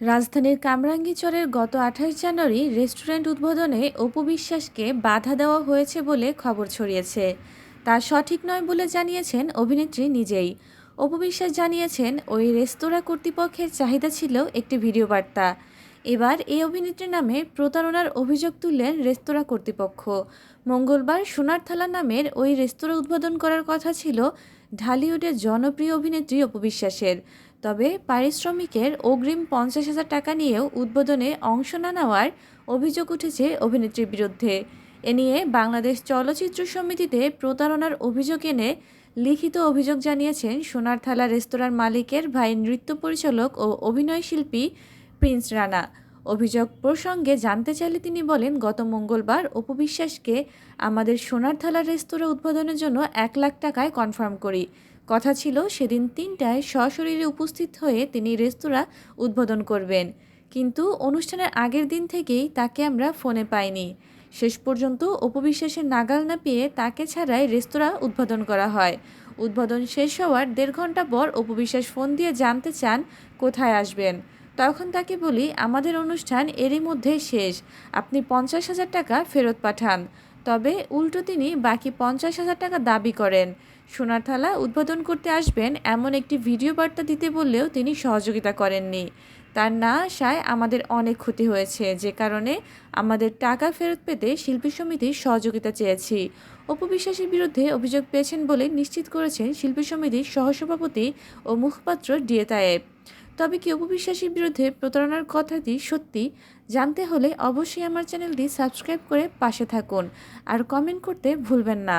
রাজধানীর কামরাঙ্গীচরের গত আঠাশ জানুয়ারি রেস্টুরেন্ট উদ্বোধনে অপু বিশ্বাসকে বাধা দেওয়া হয়েছে বলে খবর ছড়িয়েছে। তা সঠিক নয় বলে জানিয়েছেন অভিনেত্রী নিজেই। অপু বিশ্বাস জানিয়েছেন, ওই রেস্তোরাঁ কর্তৃপক্ষের চাহিদা ছিল একটি ভিডিও বার্তা এবার এই অভিনেত্রীর নামে প্রতারণার অভিযোগ তুললেন রেস্তোরাঁ কর্তৃপক্ষ। মঙ্গলবার সোনার থালা নামের ওই রেস্তোরাঁ উদ্বোধন করার কথা ছিল ঢালিউডের জনপ্রিয় অভিনেত্রী অপু বিশ্বাসের। তবে পারিশ্রমিকের অগ্রিম পঞ্চাশ হাজার টাকা নিয়েও উদ্বোধনে অংশ না নেওয়ার অভিযোগ উঠেছে অভিনেত্রীর বিরুদ্ধে। এ নিয়ে বাংলাদেশ চলচ্চিত্র সমিতিতে প্রতারণার অভিযোগ এনে লিখিত অভিযোগ জানিয়েছেন সোনার থালা রেস্তোরাঁর মালিকের ভাই নৃত্য পরিচালক ও অভিনয় শিল্পী প্রিন্স রানা। অভিযোগ প্রসঙ্গে জানতে চাইলে তিনি বলেন, গত মঙ্গলবার অপবিশ্বাসকে আমাদের সোনার থালা রেস্তোরাঁ উদ্বোধনের জন্য এক লাখ টাকায় কনফার্ম করি। কথা ছিল সেদিন তিনটায় সশরীরে উপস্থিত হয়ে তিনি রেস্তোরাঁ উদ্বোধন করবেন। কিন্তু অনুষ্ঠানের আগের দিন থেকেই তাকে আমরা ফোনে পাইনি। শেষ পর্যন্ত উপবিশ্বাসের নাগাল না পেয়ে তাকে ছাড়াই রেস্তোরাঁ উদ্বোধন করা হয়। উদ্বোধন শেষ হওয়ার দেড় ঘণ্টা পর উপবিশ্বাস ফোন দিয়ে জানতে চান কোথায় আসবেন। তখন তাকে বলি, আমাদের অনুষ্ঠান এরই মধ্যে শেষ। আপনি পঞ্চাশ হাজার টাকা ফেরত পাঠান। তবে উল্টো তিনি বাকি পঞ্চাশ হাজার টাকা দাবি করেন। সোনার থালা উদ্বোধন করতে আসবেন এমন একটি ভিডিও বার্তা দিতে বললেও তিনি সহযোগিতা করেননি। তার না আসায় আমাদের অনেক ক্ষতি হয়েছে, যে কারণে আমাদের টাকা ফেরত পেতে শিল্পী সমিতির সহযোগিতা চেয়েছি। অপবিশ্বাসের বিরুদ্ধে অভিযোগ পেয়েছেন বলে নিশ্চিত করেছেন শিল্পী সমিতির সহসভাপতি ও মুখপাত্র ডিএতায়েব তবে কি অপবিশ্বাসীর বিরুদ্ধে প্রতারণার কথাটি সত্যি জানতে হলে অবশ্যই আমার চ্যানেলটি সাবস্ক্রাইব করে পাশে থাকুন। আর কমেন্ট করতে ভুলবেন না।